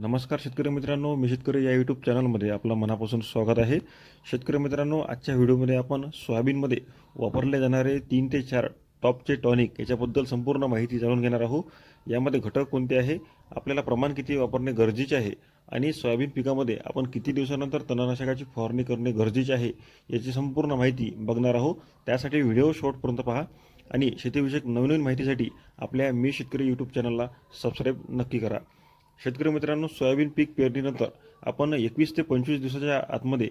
नमस्कार शेतकरी मित्रांनो मी शेतकरी या यूट्यूब चॅनलमध्ये आपलं मनापासून स्वागत आहे. शेतकरी मित्रांनो आजच्या व्हिडिओमध्ये आपण सोयाबीनमध्ये वापरले जाणारे तीन ते चार टॉपचे टॉनिक याच्याबद्दल संपूर्ण माहिती जाणून घेणार आहोत. यामध्ये घटक कोणते आहे आपल्याला प्रमाण किती वापरणे गरजेचे आहे आणि सोयाबीन पिकामध्ये आपण किती दिवसानंतर तणनाशकाची फवारणी करणे गरजेचे आहे याची संपूर्ण माहिती बघणार आहोत. त्यासाठी व्हिडिओ शॉर्टपर्यंत पहा आणि शेतीविषयक नवनवीन माहितीसाठी आपल्या मी शेतकरी यूट्यूब चॅनलला सबस्क्राईब नक्की करा. शेतकरी मित्रांनो सोयाबीन पीक पेरणीनंतर आपण एकवीस ते पंचवीस दिवसाच्या आतमध्ये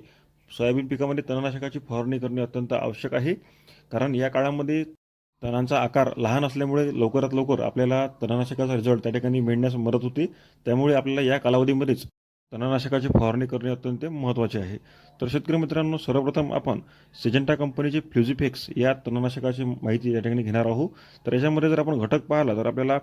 सोयाबीन पिकामध्ये तणनाशकाची फवारणी करणे अत्यंत आवश्यक आहे. कारण या काळामध्ये तणांचा आकार लहान असल्यामुळे लवकरात लवकर आपल्याला तणनाशकाचा रिझल्ट त्या ठिकाणी मिळण्यास मदत होते. त्यामुळे आपल्याला या कालावधीमध्येच तणनाशकाची फवारणी करणे अत्यंत महत्त्वाचे आहे. तर शेतकरी मित्रांनो सर्वप्रथम आपण सिजेंटा कंपनीचे फ्ल्युझिफेक्स या तणनाशकाची माहिती या ठिकाणी घेणार आहोत. तर याच्यामध्ये जर आपण घटक पाहिला तर आपल्याला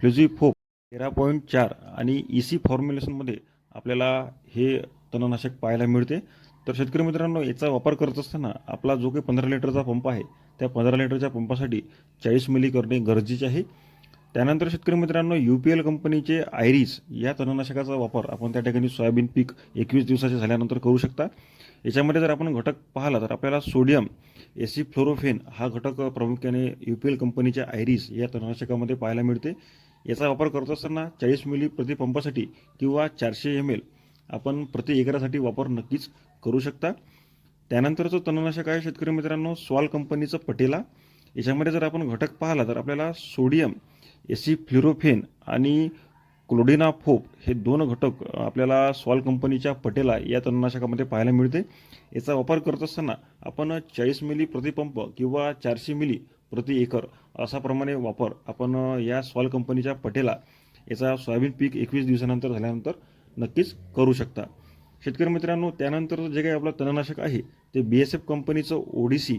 फ्ल्युझिफोप तेरा पॉईंट चार आणि ई सी फॉर्म्युलेशनमध्ये आपल्याला हे तणनाशक पाहायला मिळते. तर शेतकरी मित्रांनो याचा वापर करत असताना आपला जो काही पंधरा लिटरचा पंप आहे त्या पंधरा लिटरच्या पंपासाठी चाळीस मिली करणे गरजेचे आहे. त्यानंतर शेतकरी मित्रांनो यू पी एल कंपनीचे आयरीज या तणनाशकाचा वापर आपण त्या ठिकाणी सोयाबीन पीक एकवीस दिवसाचे झाल्यानंतर करू शकता. याच्यामध्ये जर आपण घटक पाहिला तर आपल्याला सोडियम एसी फ्लोरोफेन हा घटक प्रामुख्याने यू पी एल कंपनीच्या आयरीज या तणनाशकामध्ये पाहायला मिळते. याचा वापर करत असताना चाळीस मिली प्रतिपंपासाठी किंवा चारशे एम एल आपण प्रति एकरासाठी वापर नक्कीच करू शकता. त्यानंतरचं तणनाशक आहे शेतकरी मित्रांनो स्वाल कंपनीचं पटेला. याच्यामध्ये जर आपण घटक पाहिला तर आपल्याला सोडियम एसी फ्ल्युरोफेन आणि क्लोडिनाफोप हे दोन घटक आपल्याला स्वाल कंपनीच्या पटेला या तणनाशकामध्ये पाहायला मिळते. याचा वापर करत असताना आपण चाळीस मिली प्रतिपंप किंवा चारशे मिली प्रति एकर असाप्रमाणे वापर आपण या सॉल कंपनीच्या पटेला याचा सोयाबीन पीक एकवीस दिवसानंतर झाल्यानंतर नक्कीच करू शकता. शेतकरी मित्रांनो त्यानंतर जे काही आपलं तणनाशक आहे ते बी एस एफ कंपनीचं ओडिसी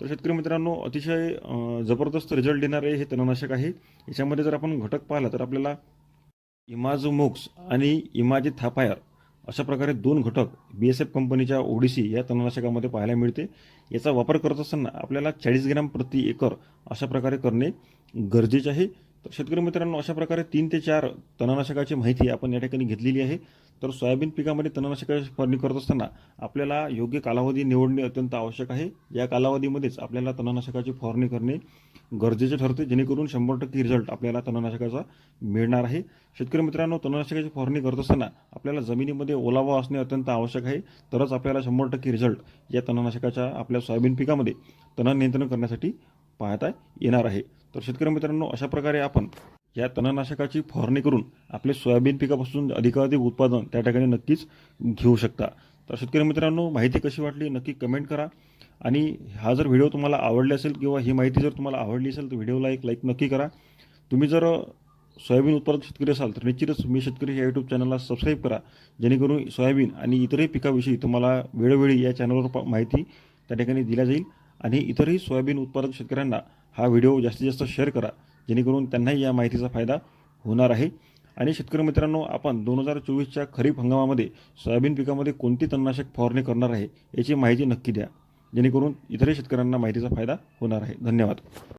तर शेतकरी मित्रांनो अतिशय जबरदस्त रिझल्ट देणारे हे तणनाशक आहे. याच्यामध्ये जर आपण घटक पाहिला तर आपल्याला इमाझोमोक्स आणि इमाजी थापायर अशा प्रकारे दोन घटक बी एस एफ कंपनीच्या ओडिसी या तणनाशकामध्ये पाहायला मिळते. याचा वापर करत असताना आपल्याला चाळीस ग्रॅम प्रति एकर अशा प्रकारे करणे गरजेचे आहे. तर शेतकरी मित्रांनो अशा प्रकारे तीन ते चार तणनाशकाची माहिती आपण या ठिकाणी घेतलेली आहे. तर सोयाबीन पिकामध्ये तणनाशकाची फवारणी करत असताना आपल्याला योग्य कालावधी निवडणे अत्यंत आवश्यक आहे. या कालावधीमध्येच आपल्याला तणनाशकाची फवारणी करणे गरजेचे ठरते. जेणेकरून शंभर टक्के रिझल्ट आपल्याला तणनाशकाचा मिळणार आहे. शेतकरी मित्रांनो तणनाशकाची फवारणी करत असताना आपल्याला जमिनीमध्ये ओलावा असणे अत्यंत आवश्यक आहे. तरच आपल्याला शंभर टक्के रिझल्ट या तणनाशकाच्या आपल्या सोयाबीन पिकामध्ये तण नियंत्रण करण्यासाठी पाहता येणार आहे. तर शेतकरी मित्रांनो अशा प्रकारे आपण या तणनाशकाची फवारणी करून आपले सोयाबीन पिकापासून अधिकाधिक उत्पादन त्या ठिकाणी नक्कीच घेऊ शकता. तर शेतकरी मित्रांनो माहिती कशी वाटली नक्की कमेंट करा. आणि हा जर व्हिडिओ तुम्हाला आवडला असेल किंवा ही माहिती जर तुम्हाला आवडली असेल तर व्हिडिओला एक लाईक नक्की करा. तुम्ही जर सोयाबीन उत्पादक शेतकरी असाल तर निश्चितच मी शेतकरी या यूट्यूब चॅनलला सबस्क्राईब करा. जेणेकरून सोयाबीन आणि इतरही पिकाविषयी तुम्हाला वेळोवेळी या चॅनलवर माहिती त्या ठिकाणी दिल्या जाईल. आणि इतरही सोयाबीन उत्पादक शेतकऱ्यांना हा व्हिडिओ जास्तीत जास्त शेअर करा. जेणेकरून त्यांनाही या माहितीचा फायदा होणार आहे. आणि शेतकरी मित्रांनो आपण दोन हजार चोवीसच्या खरीप हंगामामध्ये सोयाबीन पिकामध्ये कोणती तणनाशक फवारणी करणार आहे याची माहिती नक्की द्या. जेणेकरून इतरही शेतकऱ्यांना माहितीचा फायदा होणार आहे. धन्यवाद.